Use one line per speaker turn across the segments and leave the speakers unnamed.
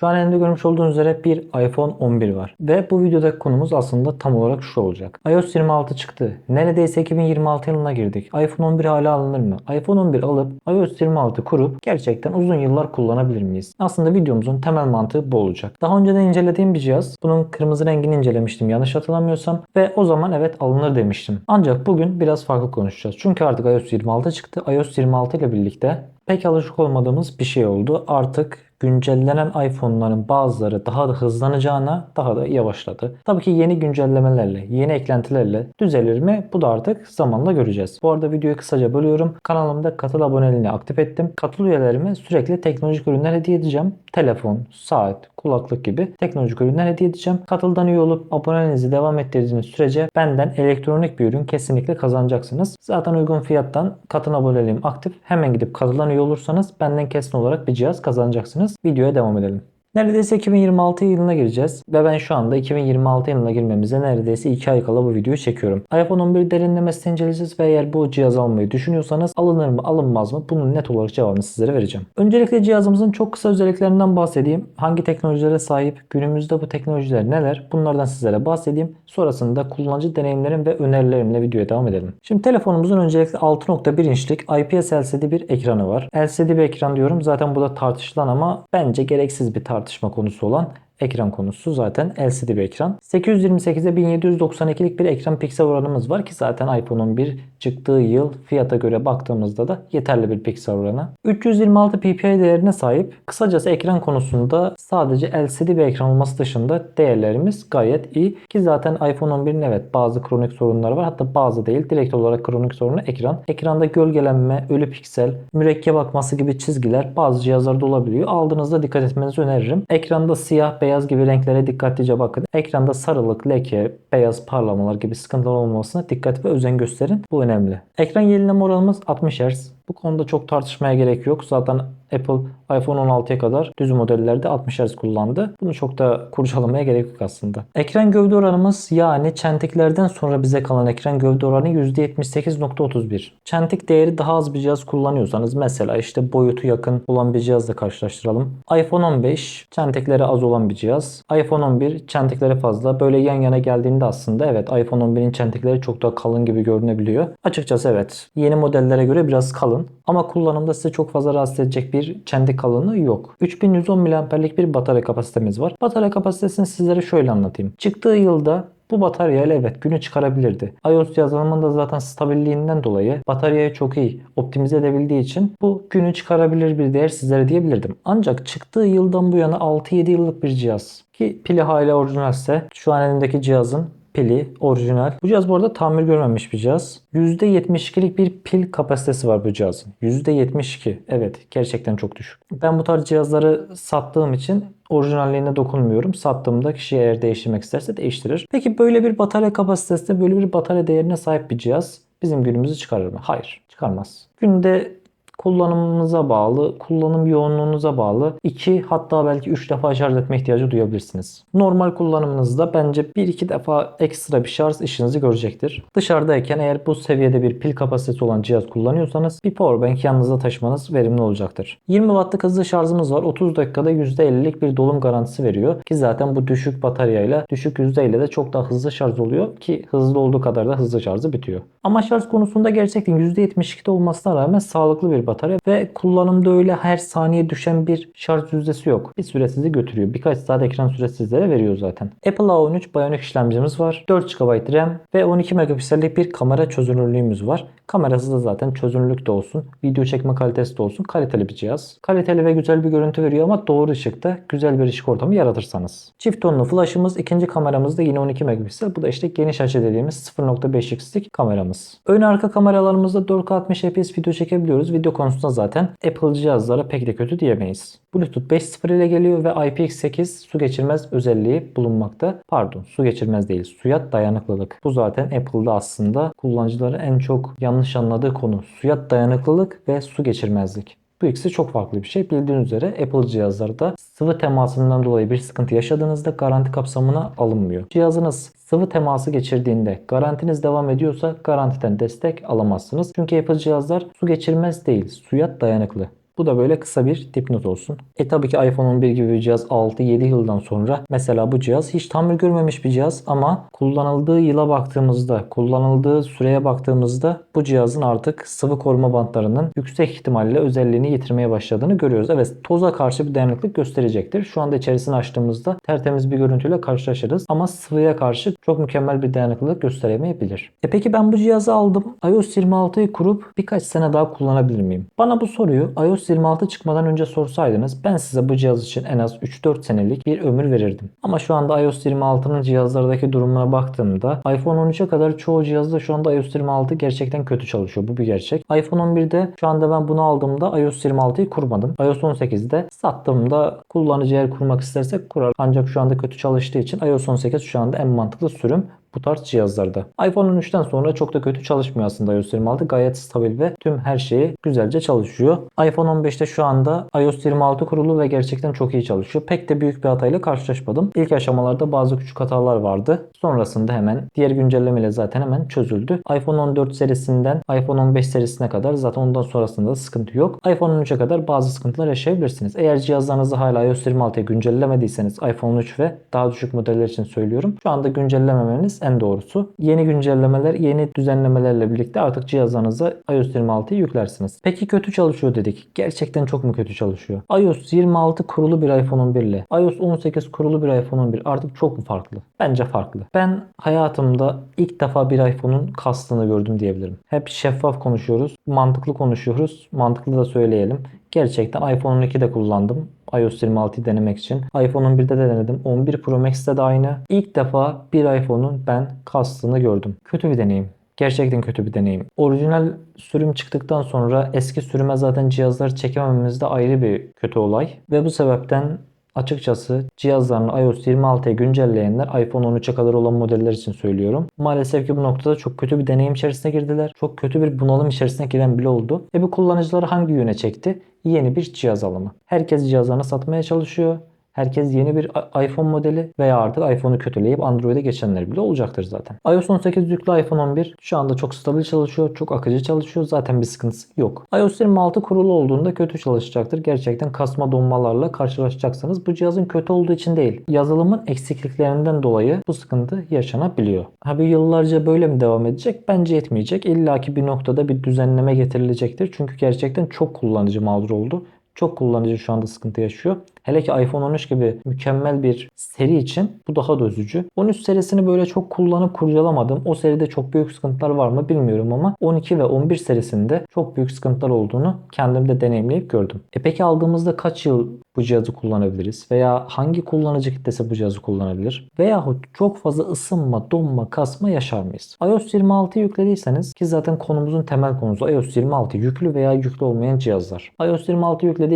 Şu an elimde görmüş olduğunuz üzere bir iPhone 11 var. Ve bu videodaki konumuz aslında tam olarak şu olacak. iOS 26 çıktı. Neredeyse 2026 yılına girdik. iPhone 11 hala alınır mı? iPhone 11 alıp iOS 26 kurup gerçekten uzun yıllar kullanabilir miyiz? Aslında videomuzun temel mantığı bu olacak. Daha önceden incelediğim bir cihaz. Bunun kırmızı rengini incelemiştim yanlış hatırlamıyorsam. Ve o zaman evet alınır demiştim. Ancak bugün biraz farklı konuşacağız. Çünkü artık iOS 26 çıktı. iOS 26 ile birlikte pek alışık olmadığımız bir şey oldu. Artık güncellenen iPhone'ların bazıları daha da hızlanacağına daha da yavaşladı. Tabii ki yeni güncellemelerle, yeni eklentilerle düzelir mi? Bu da artık zamanla göreceğiz. Bu arada videoyu kısaca bölüyorum. Kanalımda katıl aboneliğini aktif ettim. Katıl üyelerime sürekli teknolojik ürünler hediye edeceğim. Telefon, saat, kulaklık gibi teknolojik ürünler hediye edeceğim. Katıldan üye olup aboneliğinizi devam ettirdiğiniz sürece benden elektronik bir ürün kesinlikle kazanacaksınız. Zaten uygun fiyattan katıl aboneliğim aktif. Hemen gidip katılan üye olursanız benden kesin olarak bir cihaz kazanacaksınız. Videoya devam edelim. Neredeyse 2026 yılına gireceğiz ve ben şu anda 2026 yılına girmemize neredeyse 2 ay kala bu videoyu çekiyorum. iPhone 11 derinlemesine inceleyeceğiz ve eğer bu cihaz almayı düşünüyorsanız alınır mı alınmaz mı bunun net olarak cevabını sizlere vereceğim. Öncelikle cihazımızın çok kısa özelliklerinden bahsedeyim. Hangi teknolojilere sahip, günümüzde bu teknolojiler neler bunlardan sizlere bahsedeyim. Sonrasında kullanıcı deneyimlerim ve önerilerimle videoya devam edelim. Şimdi telefonumuzun öncelikle 6.1 inçlik IPS LCD bir ekranı var. LCD bir ekran diyorum zaten bu da tartışılan ama bence gereksiz bir tartışma konusu olan ekran konusu zaten LCD bir ekran. 828'e 1792'lik bir ekran piksel oranımız var ki zaten iPhone 11 çıktığı yıl fiyata göre baktığımızda da yeterli bir piksel oranı. 326 ppi değerine sahip. Kısacası ekran konusunda sadece LCD bir ekran olması dışında değerlerimiz gayet iyi. Ki zaten iPhone 11'in evet bazı kronik sorunları var. Hatta bazı değil. Direkt olarak kronik sorunu ekran. Ekranda gölgelenme, ölü piksel, mürekkep akması gibi çizgiler bazı cihazlarda olabiliyor. Aldığınızda dikkat etmenizi öneririm. Ekranda siyah, beyaz gibi renklere dikkatlice bakın. Ekranda sarılık, leke, beyaz parlamalar gibi sıkıntılar olmamasına dikkat ve özen gösterin. Bu önemli. Ekran yenileme oranımız 60 Hz. Bu konuda çok tartışmaya gerek yok. Zaten Apple iPhone 16'ya kadar düz modellerde 60 Hz kullandı. Bunu çok da kurcalamaya gerek yok aslında. Ekran gövde oranımız yani çentiklerden sonra bize kalan ekran gövde oranı %78.31. Çentik değeri daha az bir cihaz kullanıyorsanız mesela işte boyutu yakın olan bir cihazla karşılaştıralım. iPhone 15 çentikleri az olan bir cihaz. iPhone 11 çentikleri fazla. Böyle yan yana geldiğinde aslında evet iPhone 11'in çentikleri çok daha kalın gibi görünebiliyor. Açıkçası evet. Yeni modellere göre biraz kalın ama kullanımda size çok fazla rahatsız edecek bir çentik kalınlığı yok. 3110 mAh'lik bir batarya kapasitemiz var. Batarya kapasitesini sizlere şöyle anlatayım. Çıktığı yılda bu bataryayla evet günü çıkarabilirdi. iOS yazılımının da zaten stabilliğinden dolayı bataryayı çok iyi optimize edebildiği için bu günü çıkarabilir bir değer sizlere diyebilirdim. Ancak çıktığı yıldan bu yana 6-7 yıllık bir cihaz. Ki pili hala orijinalse şu an elimdeki cihazın pili orijinal. Bu cihaz bu arada tamir görmemiş bir cihaz. %72'lik bir pil kapasitesi var bu cihazın. %72. Evet gerçekten çok düşük. Ben bu tarz cihazları sattığım için orijinalliğine dokunmuyorum. Sattığımda kişi eğer değiştirmek isterse değiştirir. Peki böyle bir batarya kapasitesine böyle bir batarya değerine sahip bir cihaz bizim günümüzü çıkarır mı? Hayır çıkarmaz. Günde kullanımınıza bağlı, kullanım yoğunluğunuza bağlı 2 hatta belki 3 defa şarj etme ihtiyacı duyabilirsiniz. Normal kullanımınızda bence 1-2 defa ekstra bir şarj işinizi görecektir. Dışarıdayken eğer bu seviyede bir pil kapasitesi olan cihaz kullanıyorsanız bir powerbank yanınızda taşımanız verimli olacaktır. 20 wattlık hızlı şarjımız var. 30 dakikada %50'lik bir dolum garantisi veriyor. Ki zaten bu düşük bataryayla düşük yüzdeyle de çok daha hızlı şarj oluyor ki hızlı olduğu kadar da hızlı şarjı bitiyor. Ama şarj konusunda gerçekten %72'de olmasına rağmen sağlıklı bir batarya ve kullanımda öyle her saniye düşen bir şarj yüzdesi yok. Bir süre sizi götürüyor. Birkaç saat ekran süresi sizlere veriyor zaten. Apple A13 Bionic işlemcimiz var. 4 GB RAM ve 12 megapiksellik bir kamera çözünürlüğümüz var. Kamerası da zaten çözünürlük de olsun, video çekme kalitesi de olsun kaliteli bir cihaz. Kaliteli ve güzel bir görüntü veriyor ama doğru ışıkta güzel bir ışık ortamı yaratırsanız. Çift tonlu flash'ımız, ikinci kameramız da yine 12 megapiksel. Bu da işte geniş açı dediğimiz 0.5x'lik kameramız. Ön arka kameralarımızda 4K 60 fps video çekebiliyoruz. Video konusunda zaten Apple cihazlara pek de kötü diyemeyiz. Bluetooth 5.0 ile geliyor ve IPX8 su geçirmez özelliği bulunmakta. Pardon su geçirmez değil suya dayanıklılık. Bu zaten Apple'da aslında kullanıcıları en çok yanlış anladığı konu. Suya dayanıklılık ve su geçirmezlik. Bu ikisi çok farklı bir şey. Bildiğiniz üzere Apple cihazlarda sıvı temasından dolayı bir sıkıntı yaşadığınızda garanti kapsamına alınmıyor. Cihazınız sıvı teması geçirdiğinde garantiniz devam ediyorsa garantiden destek alamazsınız. Çünkü Apple cihazlar su geçirmez değil, suya dayanıklı. Bu da böyle kısa bir dipnot olsun. E tabii ki iPhone 11 gibi bir cihaz 6-7 yıldan sonra mesela bu cihaz hiç tamir görmemiş bir cihaz ama kullanıldığı yıla baktığımızda, kullanıldığı süreye baktığımızda bu cihazın artık sıvı koruma bantlarının yüksek ihtimalle özelliğini yitirmeye başladığını görüyoruz. Evet toza karşı bir dayanıklık gösterecektir. Şu anda içerisini açtığımızda tertemiz bir görüntüyle karşılaşırız ama sıvıya karşı çok mükemmel bir dayanıklılık gösteremeyebilir. E peki ben bu cihazı aldım. iOS 26'yı kurup birkaç sene daha kullanabilir miyim? Bana bu soruyu iOS 26 çıkmadan önce sorsaydınız ben size bu cihaz için en az 3-4 senelik bir ömür verirdim. Ama şu anda iOS 26'nın cihazlardaki durumuna baktığımda iPhone 13'e kadar çoğu cihazda şu anda iOS 26 gerçekten kötü çalışıyor. Bu bir gerçek. iPhone 11'de şu anda ben bunu aldığımda iOS 26'yı kurmadım. iOS 18'de sattığımda kullanıcı eğer kurmak istersek kurar. Ancak şu anda kötü çalıştığı için iOS 18 şu anda en mantıklı sürüm bu tarz cihazlarda. iPhone 13'ten sonra çok da kötü çalışmıyor aslında iOS 26. Gayet stabil ve tüm her şeyi güzelce çalışıyor. iPhone 15'te şu anda iOS 26 kurulu ve gerçekten çok iyi çalışıyor. Pek de büyük bir hatayla karşılaşmadım. İlk aşamalarda bazı küçük hatalar vardı. Sonrasında hemen diğer güncellemeyle zaten hemen çözüldü. iPhone 14 serisinden iPhone 15 serisine kadar zaten ondan sonrasında da sıkıntı yok. iPhone 13'e kadar bazı sıkıntılar yaşayabilirsiniz. Eğer cihazlarınızı hala iOS 26'ya güncellemediyseniz iPhone 13 ve daha düşük modeller için söylüyorum. Şu anda güncellememeniz en doğrusu. Yeni güncellemeler, yeni düzenlemelerle birlikte artık cihazlarınıza iOS 26'yı yüklersiniz. Peki kötü çalışıyor dedik. Gerçekten çok mu kötü çalışıyor? iOS 26 kurulu bir iPhone 11 ile iOS 18 kurulu bir iPhone 11 artık çok mu farklı? Bence farklı. Ben hayatımda ilk defa bir iPhone'un kastını gördüm diyebilirim. Hep şeffaf konuşuyoruz, mantıklı konuşuyoruz. Mantıklı da söyleyelim. Gerçekten iPhone 12'de kullandım iOS 26'yı denemek için. iPhone 11'de de denedim. 11 Pro Max'te de aynı. İlk defa bir iPhone'un ben kastını gördüm. Kötü bir deneyim. Gerçekten kötü bir deneyim. Orijinal sürüm çıktıktan sonra eski sürüme zaten cihazları çekemememiz de ayrı bir kötü olay. Ve bu sebepten Açıkçası cihazlarını iOS 26'ya güncelleyenler iPhone 13'e kadar olan modeller için söylüyorum. Maalesef ki bu noktada çok kötü bir deneyim içerisine girdiler. Çok kötü bir bunalım içerisine giren bile oldu. Ve bu kullanıcıları hangi yöne çekti? Yeni bir cihaz alımı. Herkes cihazlarını satmaya çalışıyor. Herkes yeni bir iPhone modeli veya artık iPhone'u kötüleyip Android'e geçenler bile olacaktır zaten. iOS 18 yüklü iPhone 11 şu anda çok stabil çalışıyor, çok akıcı çalışıyor. Zaten bir sıkıntısı yok. iOS 26 kurulu olduğunda kötü çalışacaktır. Gerçekten kasma donmalarla karşılaşacaksınız. Bu cihazın kötü olduğu için değil. Yazılımın eksikliklerinden dolayı bu sıkıntı yaşanabiliyor. Ha bir yıllarca böyle mi devam edecek? Bence etmeyecek. İlla ki bir noktada bir düzenleme getirilecektir. Çünkü gerçekten çok kullanıcı mağdur oldu. Çok kullanıcı şu anda sıkıntı yaşıyor. Hele ki iPhone 13 gibi mükemmel bir seri için bu daha da üzücü. 13 serisini böyle çok kullanıp kurcalamadım. O seride çok büyük sıkıntılar var mı bilmiyorum ama 12 ve 11 serisinde çok büyük sıkıntılar olduğunu kendim de deneyimleyip gördüm. E peki aldığımızda kaç yıl bu cihazı kullanabiliriz? Veya hangi kullanıcı kitlesi bu cihazı kullanabilir? Veyahut çok fazla ısınma, donma, kasma yaşar mıyız? iOS 26 yüklediyseniz ki zaten konumuzun temel konusu iOS 26 yüklü veya yüklü olmayan cihazlar. iOS 26 yüklediyseniz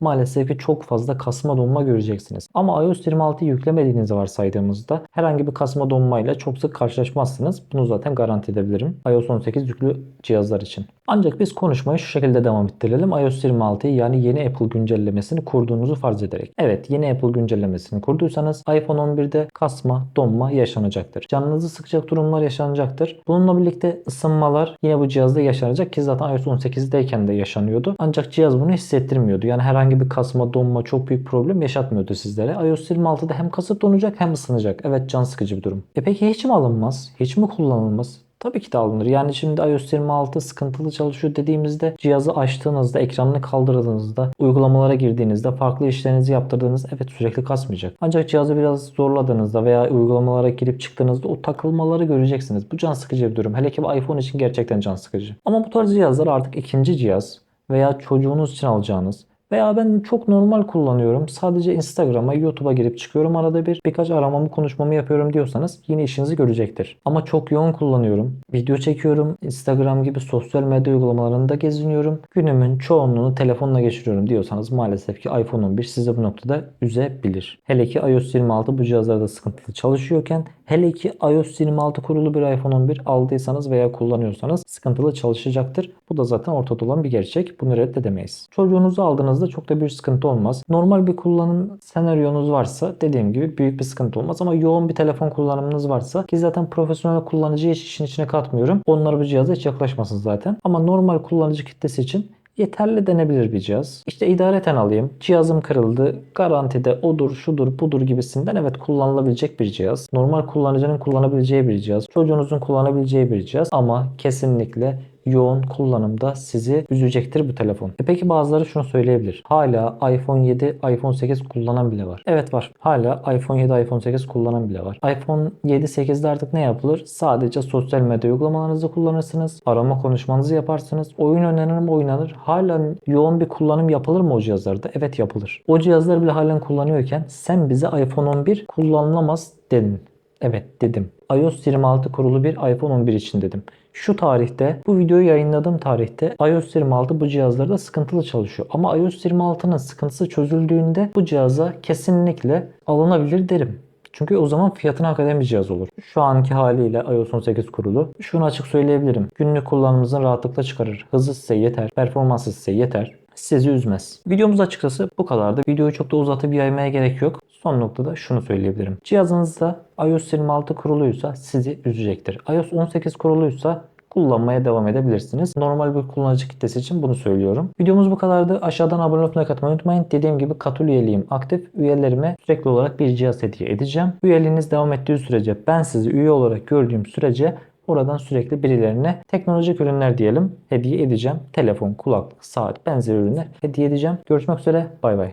maalesef ki çok fazla kasma donma göreceksiniz. Ama iOS 26'yı yüklemediğinizi varsaydığımızda herhangi bir kasma donmayla çok sık karşılaşmazsınız. Bunu zaten garanti edebilirim. iOS 18 yüklü cihazlar için. Ancak biz konuşmayı şu şekilde devam ettirelim. iOS 26'yı yani yeni Apple güncellemesini kurduğunuzu farz ederek. Evet yeni Apple güncellemesini kurduysanız iPhone 11'de kasma, donma yaşanacaktır. Canınızı sıkacak durumlar yaşanacaktır. Bununla birlikte ısınmalar yine bu cihazda yaşanacak ki zaten iOS 18'deyken de yaşanıyordu. Ancak cihaz bunu hissettirmiyordu. Yani herhangi bir kasma, donma çok büyük problem yaşatmıyordu sizlere. iOS 26'da hem kasıp donacak hem ısınacak. Evet can sıkıcı bir durum. E peki hiç mi alınmaz? Hiç mi kullanılmaz? Tabii ki de alınır. Yani şimdi iOS 26 sıkıntılı çalışıyor dediğimizde cihazı açtığınızda, ekranını kaldırdığınızda, uygulamalara girdiğinizde, farklı işlerinizi yaptırdığınız evet sürekli kasmayacak. Ancak cihazı biraz zorladığınızda veya uygulamalara girip çıktığınızda o takılmaları göreceksiniz. Bu can sıkıcı bir durum. Hele ki bu iPhone için gerçekten can sıkıcı. Ama bu tarz cihazlar artık ikinci cihaz veya çocuğunuz için alacağınız veya ben çok normal kullanıyorum. Sadece Instagram'a, YouTube'a girip çıkıyorum arada bir. Birkaç aramamı, konuşmamı yapıyorum diyorsanız yine işinizi görecektir. Ama çok yoğun kullanıyorum. Video çekiyorum. Instagram gibi sosyal medya uygulamalarında geziniyorum. Günümün çoğunluğunu telefonla geçiriyorum diyorsanız maalesef ki iPhone 11 size bu noktada üzebilir. Hele ki iOS 26 bu cihazlarda sıkıntılı çalışıyorken hele ki iOS 26 kurulu bir iPhone 11 aldıysanız veya kullanıyorsanız sıkıntılı çalışacaktır. Bu da zaten ortada olan bir gerçek. Bunu reddedemeyiz. Çocuğunuzu aldığınızda çok da bir sıkıntı olmaz. Normal bir kullanım senaryonuz varsa dediğim gibi büyük bir sıkıntı olmaz ama yoğun bir telefon kullanımınız varsa ki zaten profesyonel kullanıcıyı hiç işin içine katmıyorum. Onlar bu cihaza hiç yaklaşmasın zaten. Ama normal kullanıcı kitlesi için yeterli denebilir bir cihaz. İşte idareten alayım. Cihazım kırıldı. Garantide odur, şudur, budur gibisinden evet kullanılabilecek bir cihaz. Normal kullanıcının kullanabileceği bir cihaz. Çocuğunuzun kullanabileceği bir cihaz. Ama kesinlikle yoğun kullanımda sizi üzecektir bu telefon. E peki bazıları şunu söyleyebilir. Hala iPhone 7, iPhone 8 kullanan bile var. Evet var. Hala iPhone 7, iPhone 8 kullanan bile var. iPhone 7, 8'de artık ne yapılır? Sadece sosyal medya uygulamalarınızı kullanırsınız. Arama konuşmanızı yaparsınız. Oyun oynanır mı oynanır. Hala yoğun bir kullanım yapılır mı o cihazlarda? Evet yapılır. O cihazlar bile halen kullanıyorken sen bize iPhone 11 kullanılamaz dedin. Evet dedim. iOS 26 kurulu bir iPhone 11 için dedim. Şu tarihte bu videoyu yayınladığım tarihte iOS 26 bu cihazlarda sıkıntılı çalışıyor. Ama iOS 26'nın sıkıntısı çözüldüğünde bu cihaza kesinlikle alınabilir derim. Çünkü o zaman fiyatına hak eden bir cihaz olur. Şu anki haliyle iOS 18 kurulu. Şunu açık söyleyebilirim. Günlük kullanımınızı rahatlıkla çıkarır. Hızı size yeter. Performansı size yeter. Sizi üzmez. Videomuz açıkçası bu kadardı. Videoyu çok da uzatıp yaymaya gerek yok. Son noktada şunu söyleyebilirim. Cihazınızda iOS 26 kuruluysa sizi üzecektir. iOS 18 kuruluysa kullanmaya devam edebilirsiniz. Normal bir kullanıcı kitlesi için bunu söylüyorum. Videomuz bu kadardı. Aşağıdan abone olup like unutmayın. Dediğim gibi Katul üyeliğim aktif. Üyelerime sürekli olarak bir cihaz hediye edeceğim. Üyeliğiniz devam ettiği sürece ben sizi üye olarak gördüğüm sürece Oradan sürekli birilerine teknolojik ürünler diyelim hediye edeceğim. Telefon, kulaklık, saat benzeri ürünler hediye edeceğim. Görüşmek üzere. Bay bay.